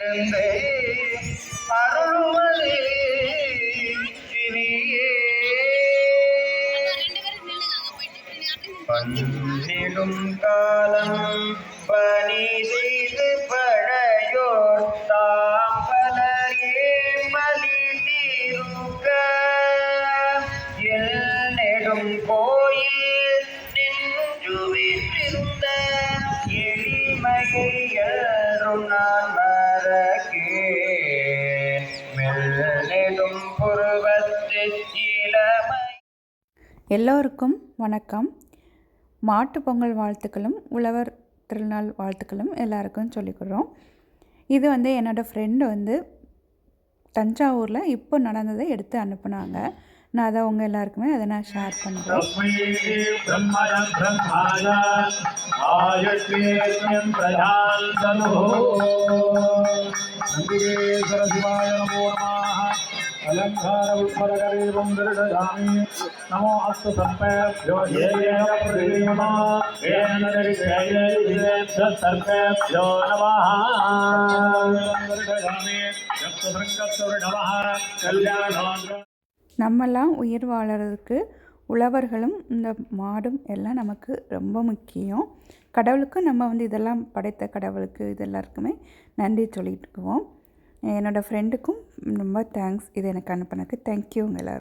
இருந்து அருள்வதே பன்னிடும் காலம் பணி செய்து பழையோர் தாம் பலரே மலி தீருக்க. நெடும் கோயில் நின்று வீற்றிருந்த எளிமையை புருவத்து இளமை எல்லோருக்கும் வணக்கம். மாட்டுப் பொங்கல் வாழ்த்துக்களும் உழவர் திருநாள் வாழ்த்துக்களும் எல்லாருக்கும் சொல்லிக்கிறோம் இது வந்து என்னோடய ஃப்ரெண்டு வந்து தஞ்சாவூரில் இப்போ நடந்ததை எடுத்து அனுப்புனாங்க. நான் அதை உங்கள் எல்லாருக்குமே அதை நான் ஷேர் பண்ணுறேன் நமோ அஸ்து சர்ப்பேபியோ நம கல்யாணம் நம்மலாம் உயிர் வாழறதுக்கு உழவர்களும் இந்த மாடும் எல்லாம் நமக்கு ரொம்ப முக்கியம். கடவுளுக்கும் நம்ம வந்து இதெல்லாம் படைத்த கடவுளுக்கு இது நன்றி சொல்லிட்டுக்குவோம் என்னோடய ஃப்ரெண்டுக்கும் ரொம்ப தேங்க்ஸ் இது எனக்கு அனுப்பினதுக்கு தேங்க்யூ எல்லாருக்கும்.